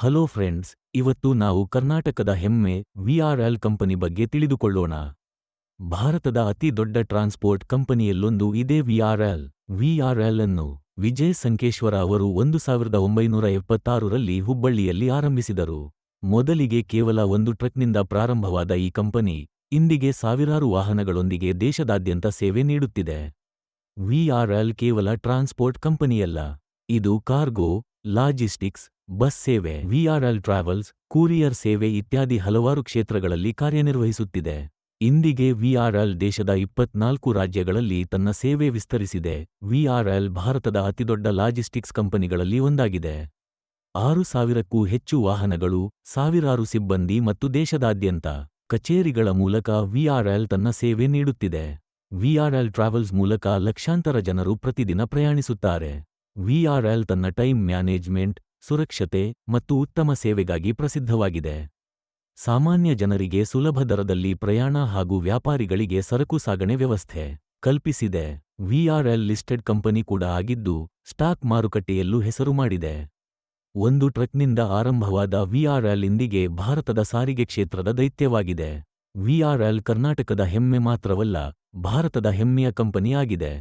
Hello friends, ಇವತ್ತು ನಾವು ಕರ್ನಾಟಕದ ಹೆಮ್ಮೆ ವಿಆರ್ಎಲ್ ಕಂಪನಿ ಬಗ್ಗೆ ತಿಳಿದುಕೊಳ್ಳೋಣ. ಭಾರತದ ಅತಿ ದೊಡ್ಡ ಟ್ರಾನ್ಸ್ಪೋರ್ಟ್ ಕಂಪನಿಯಲ್ಲೊಂದು ಇದೇ ವಿಆರ್ಎಲ್ ವಿಆರ್ಎಲ್ ಅನ್ನು ವಿಜಯ್ ಸಂಕೇಶ್ವರ ಅವರು ಒಂದು ಸಾವಿರದ ಒಂಬೈನೂರ ಎಪ್ಪತ್ತಾರರಲ್ಲಿ ಹುಬ್ಬಳ್ಳಿಯಲ್ಲಿ ಆರಂಭಿಸಿದರು. ಮೊದಲಿಗೆ ಕೇವಲ ಒಂದು ಟ್ರಕ್ನಿಂದ ಪ್ರಾರಂಭವಾದ ಈ ಕಂಪನಿ ಇಂದಿಗೆ ಸಾವಿರಾರು ವಾಹನಗಳೊಂದಿಗೆ ದೇಶದಾದ್ಯಂತ ಸೇವೆ ನೀಡುತ್ತಿದೆ. ವಿಆರ್ಎಲ್ ಕೇವಲ ಟ್ರಾನ್ಸ್ಪೋರ್ಟ್ ಕಂಪನಿಯಲ್ಲ, ಇದು ಕಾರ್ಗೋ ಲಾಜಿಸ್ಟಿಕ್ಸ್, ಬಸ್ ಸೇವೆ ವಿಆರ್ಎಲ್ ಟ್ರಾವೆಲ್ಸ್, ಕೂರಿಯರ್ ಸೇವೆ ಇತ್ಯಾದಿ ಹಲವಾರು ಕ್ಷೇತ್ರಗಳಲ್ಲಿ ಕಾರ್ಯನಿರ್ವಹಿಸುತ್ತಿದೆ. ಇಂದಿಗೆ ವಿಆರ್ಎಲ್ ದೇಶದ ಇಪ್ಪತ್ನಾಲ್ಕು ರಾಜ್ಯಗಳಲ್ಲಿ ತನ್ನ ಸೇವೆ ವಿಸ್ತರಿಸಿದೆ. ವಿಆರ್ಎಲ್ ಭಾರತದ ಅತಿದೊಡ್ಡ ಲಾಜಿಸ್ಟಿಕ್ಸ್ ಕಂಪನಿಗಳಲ್ಲಿ ಒಂದಾಗಿದೆ. ಆರು ಸಾವಿರಕ್ಕೂ ಹೆಚ್ಚು ವಾಹನಗಳು, ಸಾವಿರಾರು ಸಿಬ್ಬಂದಿ ಮತ್ತು ದೇಶದಾದ್ಯಂತ ಕಚೇರಿಗಳ ಮೂಲಕ ವಿಆರ್ಎಲ್ ತನ್ನ ಸೇವೆ ನೀಡುತ್ತಿದೆ. ವಿಆರ್ಎಲ್ ಟ್ರಾವೆಲ್ಸ್ ಮೂಲಕ ಲಕ್ಷಾಂತರ ಜನರು ಪ್ರತಿದಿನ ಪ್ರಯಾಣಿಸುತ್ತಾರೆ. ವಿಆರ್ಎಲ್ ತನ್ನ ಟೈಮ್ ಮ್ಯಾನೇಜ್ಮೆಂಟ್, ಸುರಕ್ಷತೆ ಮತ್ತು ಉತ್ತಮ ಸೇವೆಗಾಗಿ ಪ್ರಸಿದ್ಧವಾಗಿದೆ. ಸಾಮಾನ್ಯ ಜನರಿಗೆ ಸುಲಭ ದರದಲ್ಲಿ ಪ್ರಯಾಣ ಹಾಗೂ ವ್ಯಾಪಾರಿಗಳಿಗೆ ಸರಕು ಸಾಗಣೆ ವ್ಯವಸ್ಥೆ ಕಲ್ಪಿಸಿದೆ. ವಿಆರ್ಎಲ್ ಲಿಸ್ಟೆಡ್ ಕಂಪನಿ ಕೂಡ ಆಗಿದ್ದು, ಸ್ಟಾಕ್ ಮಾರುಕಟ್ಟೆಯಲ್ಲೂ ಹೆಸರು ಮಾಡಿದೆ. ಒಂದು ಟ್ರಕ್ನಿಂದ ಆರಂಭವಾದ ವಿಆರ್ಎಲ್ ಇಂದಿಗೆ ಭಾರತದ ಸಾರಿಗೆ ಕ್ಷೇತ್ರದ ದೈತ್ಯವಾಗಿದೆ. ವಿಆರ್ಎಲ್ ಕರ್ನಾಟಕದ ಹೆಮ್ಮೆ ಮಾತ್ರವಲ್ಲ, ಭಾರತದ ಹೆಮ್ಮೆಯ ಕಂಪನಿಯಾಗಿದೆ.